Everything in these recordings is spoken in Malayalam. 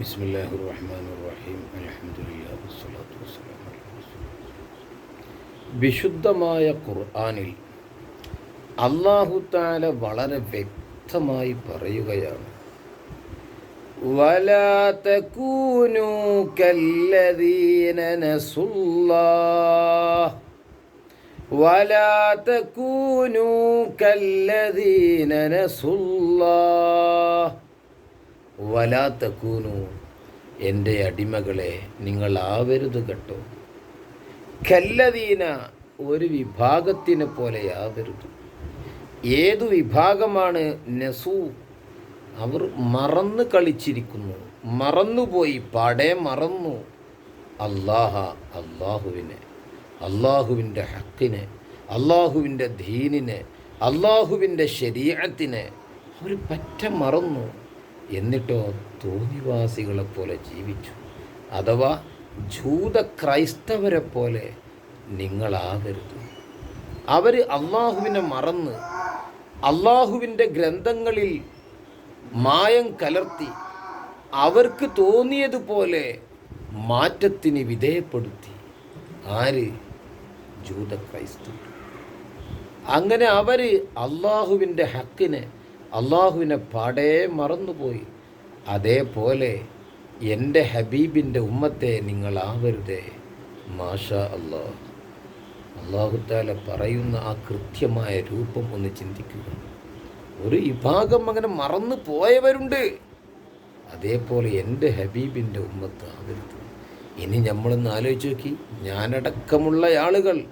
بسم الله الرحمن الرحيم الحمد لله والصلاة والسلام على رسول الله. വിശുദ്ധമായ ഖുർആനിൽ അള്ളാഹു താല വളരെ വ്യക്തമായി പറയുകയാണ് ولا تكونوا كالذين نسوا الله ولا تكونوا كالذين نسوا الله വലാത്തക്കൂനു എന്റെ അടിമകളെ നിങ്ങൾ ആവരുത് കേട്ടോ. കല്ലദീന ഒരു വിഭാഗത്തിനെ പോലെ ആവരുത്. ഏതു വിഭാഗമാണ് നസു? അവർ മറന്ന് കളിച്ചിരിക്കുന്നു. മറന്നുപോയി പാടെ മറന്നു. അള്ളാഹ അള്ളാഹുവിനെ അള്ളാഹുവിന്റെ ഹക്കിനെ അള്ളാഹുവിന്റെ ധീനിനെ അള്ളാഹുവിന്റെ ശരീരത്തിനെ അവർ പറ്റ മറന്നു. എന്നിട്ടോ തോന്നിവാസികളെപ്പോലെ ജീവിച്ചു. അഥവാ ജൂത ക്രൈസ്തവരെ പോലെ നിങ്ങളാകരുത്. അവർ അള്ളാഹുവിനെ മറന്ന് അള്ളാഹുവിന്റെ ഗ്രന്ഥങ്ങളിൽ മായം കലർത്തി അവർക്ക് തോന്നിയതുപോലെ മാറ്റത്തിന് വിധേയപ്പെടുത്തി. ആര്? ജൂത ക്രൈസ്തവർ അങ്ങനെ അവർ അള്ളാഹുവിന്റെ ഹക്കിനെ അള്ളാഹുവിനെ പാടേ മറന്നുപോയി. അതേപോലെ എന്റെ ഹബീബിന്റെ ഉമ്മത്തെ നിങ്ങളാവരുതേ. മാഷ അള്ളാഹ്. അള്ളാഹുത്താല പറയുന്ന ആ കൃത്യമായ രൂപം ഒന്ന് ചിന്തിക്കുക. ഒരു വിഭാഗം അങ്ങനെ മറന്നു പോയവരുണ്ട്. അതേപോലെ എന്റെ ഹബീബിന്റെ ഉമ്മത്ത് ആവരുത്. ഇനി നമ്മളൊന്ന് ആലോചിച്ച് നോക്കി. ഞാനടക്കമുള്ള ആളുകൾ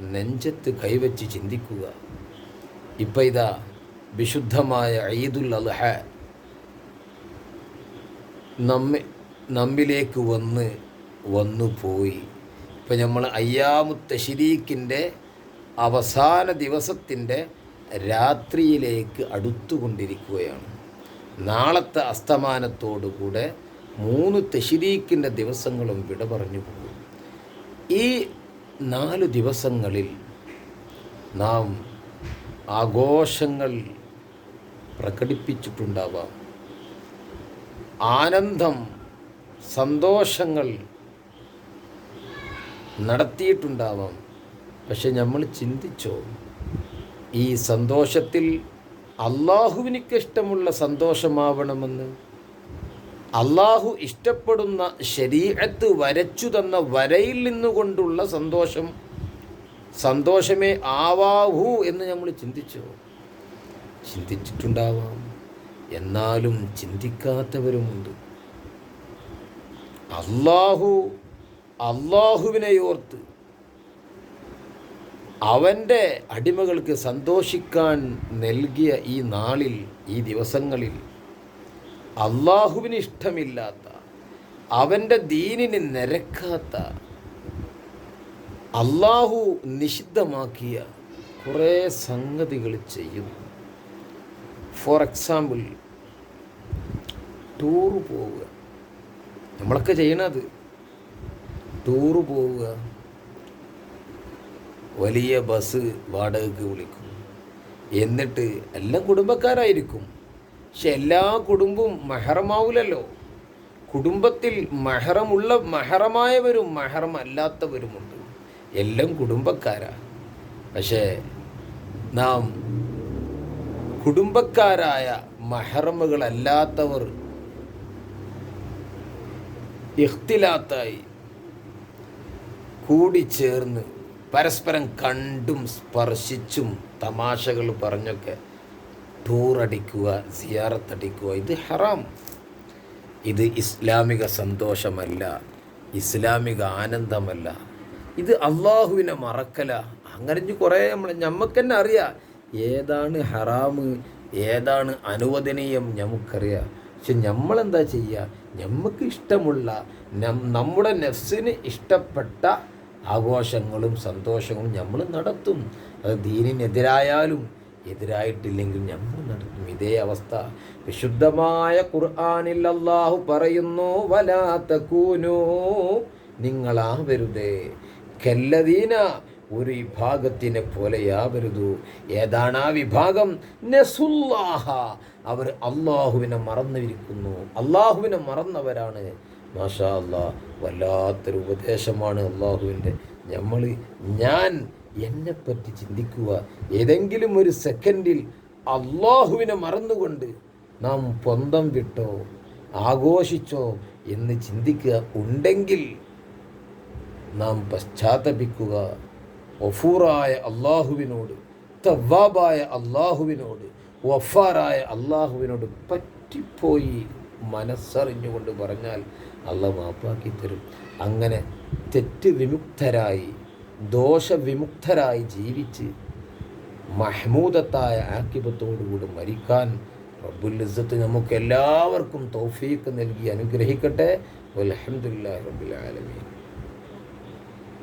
നെഞ്ചത്ത് കൈവച്ച് ചിന്തിക്കുക. ഇപ്പം ഇതാ വിശുദ്ധമായ ഈദുൽ അൽഹ നമ്മെ നമ്മിലേക്ക് വന്ന് വന്നു പോയി. ഇപ്പം നമ്മൾ അയ്യാമുത്ത ശരീക്കിന്റെ അവസാന ദിവസത്തിന്റെ രാത്രിയിലേക്ക് അടുത്തുകൊണ്ടിരിക്കുകയാണ്. നാളത്തെ അസ്തമാനത്തോടുകൂടെ മൂന്ന് തെശിരീക്കിന്റെ ദിവസങ്ങളും വിട പറഞ്ഞു പോകും. ഈ നാല് ദിവസങ്ങളിൽ നാം ആഘോഷങ്ങൾ പ്രകടിപ്പിച്ചിട്ടുണ്ടാവാം. ആനന്ദം സന്തോഷങ്ങൾ നടത്തിയിട്ടുണ്ടാവാം. പക്ഷെ നമ്മൾ ചിന്തിച്ചോ ഈ സന്തോഷത്തിൽ അള്ളാഹുവിനിക്ക് ഇഷ്ടമുള്ള സന്തോഷമാവണമെന്ന്? അള്ളാഹു ഇഷ്ടപ്പെടുന്ന ശരീരത്ത് വരച്ചു തന്ന വരയിൽ നിന്നുകൊണ്ടുള്ള സന്തോഷം സന്തോഷമേ ആവാഹു എന്ന് നമ്മൾ ചിന്തിച്ചു? ചിന്തിച്ചിട്ടുണ്ടാവാം. എന്നാലും ചിന്തിക്കാത്തവരുമുണ്ട്. അള്ളാഹു അള്ളാഹുവിനെ ഓർത്ത് അവന്റെ അടിമകൾക്ക് സന്തോഷിക്കാൻ നൽകിയ ഈ നാളിൽ ഈ ദിവസങ്ങളിൽ അള്ളാഹുവിന് ഇഷ്ടമില്ലാത്ത അവന്റെ ദീനിന് നിരക്കാത്ത അള്ളാഹു നിഷിദ്ധമാക്കിയ കുറേ സംഗതികൾ ചെയ്യുന്നു. ഫോർ എക്സാമ്പിൾ ടൂറ് പോവുക. നമ്മളൊക്കെ ചെയ്യണത് ടൂറ് പോവുക. വലിയ ബസ് വാടകയ്ക്ക് വിളിക്കും. എന്നിട്ട് എല്ലാം കുടുംബക്കാരായിരിക്കും. പക്ഷെ എല്ലാ കുടുംബവും മഹറമാവില്ലല്ലോ. കുടുംബത്തിൽ മെഹറമുള്ള മെഹറമായവരും മെഹറമല്ലാത്തവരുമുണ്ട്. എല്ലാം കുടുംബക്കാരാണ് പക്ഷേ നാം കുടുംബക്കാരായ മഹറമുകളല്ലാത്തവർ ഇഖ്തിലാത്തായി കൂടിച്ചേർന്ന് പരസ്പരം കണ്ടും സ്പർശിച്ചും തമാശകൾ പറഞ്ഞൊക്കെ ടൂർ അടിക്കുക സിയാറത്തടിക്കുക ഇത് ഹറാം. ഇത് ഇസ്ലാമിക സന്തോഷമല്ല ഇസ്ലാമിക ആനന്ദമല്ല. ഇത് അള്ളാഹുവിനെ മറക്കല. അങ്ങനെ കുറേ നമ്മൾ ഞമ്മക്ക് അറിയാം. ഏതാണ് ഹറാമ്? ഏതാണ് അനുവദനീയം? നമുക്കറിയാം പക്ഷെ നമ്മളെന്താ ചെയ്യുക നമുക്ക് ഇഷ്ടമുള്ള നമ്മുടെ നെഫ്സിന് ഇഷ്ടപ്പെട്ട ആഘോഷങ്ങളും സന്തോഷങ്ങളും നമ്മൾ നടത്തും. അത് ദീനിനെതിരായാലും എതിരായിട്ടില്ലെങ്കിൽ നമ്മൾ നടത്തും. ഇതേ അവസ്ഥ. വിശുദ്ധമായ ഖുർആാനിൽ അള്ളാഹു പറയുന്നു വലാത്ത കൂനോ നിങ്ങളാവരുതേ. കല്ലദീന ഒരു വിഭാഗത്തിനെ പോലെയാവരുതു ഏതാണ് ആ വിഭാഗം? നസുല്ലാഹ. അവർ അള്ളാഹുവിനെ മറന്നിരിക്കുന്നു. അള്ളാഹുവിനെ മറന്നവരാണ്. മാഷാ അല്ലാ വല്ലാത്തൊരു ഉപദേശമാണ് അള്ളാഹുവിന്റെ. നമ്മൾ ഞാൻ എന്നെപ്പറ്റി ചിന്തിക്കുക. ഏതെങ്കിലും ഒരു സെക്കൻഡിൽ അള്ളാഹുവിനെ മറന്നുകൊണ്ട് നാം പൊന്തം വിട്ടോ ആഘോഷിച്ചോ എന്ന് ചിന്തിക്കുക ഉണ്ടെങ്കിൽ നാം പശ്ചാത്തപിക്കുക. ഒഫൂറായ അള്ളാഹുവിനോട് തവ്വാബായ അള്ളാഹുവിനോട് വഫാറായ അള്ളാഹുവിനോട് പറ്റിപ്പോയി മനസ്സറിഞ്ഞുകൊണ്ട് പറഞ്ഞാൽ അള്ളാഹ് മാപ്പാക്കി തരും. അങ്ങനെ തെറ്റ് വിമുക്തരായി ദോഷവിമുക്തരായി ജീവിച്ച് മഹ്മൂദത്തായ ആക്കിബത്തോടുകൂടി മരിക്കാൻ റബ്ബുൽ ഇസ്സത്ത് നമുക്ക് എല്ലാവർക്കും തൗഫീക്ക് നൽകി അനുഗ്രഹിക്കട്ടെ. അലഹമുല്ലാ റബ്ബുൽ ആലമീൻ.